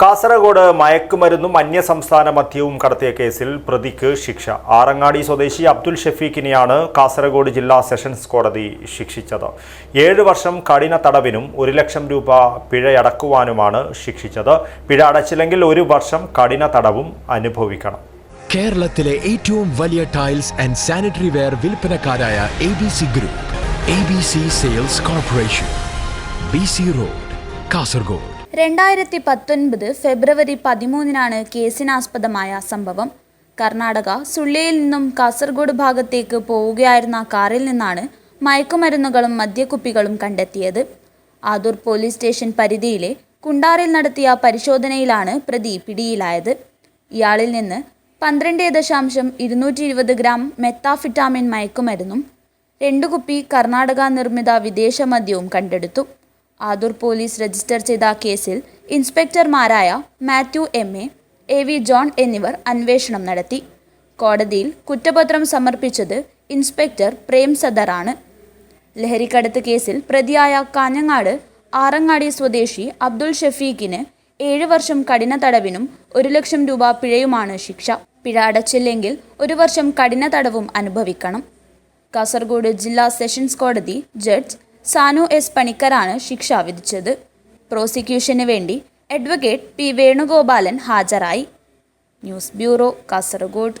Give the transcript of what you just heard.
കാസർഗോഡ് മയക്കുമരുന്നും അന്യസംസ്ഥാന മദ്യവും കടത്തിയ കേസിൽ പ്രതിക്ക് ശിക്ഷ. ആറങ്ങാടി സ്വദേശി അബ്ദുൽ ഷെഫീഖിനെയാണ് കാസർഗോഡ് ജില്ലാ സെഷൻസ് കോടതി ശിക്ഷിച്ചത്. ഏഴ് വർഷം കഠിന തടവിനും ഒരു ലക്ഷം രൂപ പിഴയടക്കുവാനുമാണ് ശിക്ഷിച്ചത്. പിഴ അടച്ചില്ലെങ്കിൽ ഒരു വർഷം കഠിന തടവും അനുഭവിക്കണം. കേരളത്തിലെ ഏറ്റവും വലിയ tiles and sanitary ware വിൽപ്പനക്കാരായ A B C group A B C sales corporation B C road Kasaragod. രണ്ടായിരത്തി പത്തൊൻപത് ഫെബ്രുവരി പതിമൂന്നിനാണ് കേസിനാസ്പദമായ സംഭവം. കർണാടക സുള്ളിയിൽ നിന്നും കാസർഗോഡ് ഭാഗത്തേക്ക് പോവുകയായിരുന്ന കാറിൽ നിന്നാണ് മയക്കുമരുന്നുകളും മദ്യക്കുപ്പികളും കണ്ടെത്തിയത്. ആദൂർ പോലീസ് സ്റ്റേഷൻ പരിധിയിലെ കുണ്ടാറിൽ നടത്തിയ പരിശോധനയിലാണ് പ്രതി പിടിയിലായത്. ഇയാളിൽ നിന്ന് പന്ത്രണ്ട് ദശാംശം ഇരുന്നൂറ്റി ഇരുപത് ഗ്രാം മെത്താഫിറ്റാമിൻ മയക്കുമരുന്നും രണ്ടു കുപ്പി കർണാടക നിർമ്മിത വിദേശ മദ്യവും കണ്ടെടുത്തു. ആദൂർ പോലീസ് രജിസ്റ്റർ ചെയ്ത കേസിൽ ഇൻസ്പെക്ടർമാരായ Mathew M. A. V. John എന്നിവർ അന്വേഷണം നടത്തി. കോടതിയിൽ കുറ്റപത്രം സമർപ്പിച്ചത് ഇൻസ്പെക്ടർ പ്രേം സദറാണ് ലഹരിക്കടത്ത് കേസിൽ പ്രതിയായ കാഞ്ഞങ്ങാട് ആറങ്ങാടി സ്വദേശി അബ്ദുൾ ഷഫീഖിന് ഏഴ് വർഷം കഠിന തടവിനും ഒരു ലക്ഷം രൂപ പിഴയുമാണ് ശിക്ഷ. പിഴ അടച്ചില്ലെങ്കിൽ ഒരു വർഷം കഠിന തടവും അനുഭവിക്കണം. കാസർഗോഡ് ജില്ലാ സെഷൻസ് കോടതി ജഡ്ജ് സാനു എസ് പണിക്കറാണ് ശിക്ഷ വിധിച്ചത്. പ്രോസിക്യൂഷന് വേണ്ടി അഡ്വക്കേറ്റ് പി വേണുഗോപാലൻ ഹാജരായി. News bureau Kasaragod.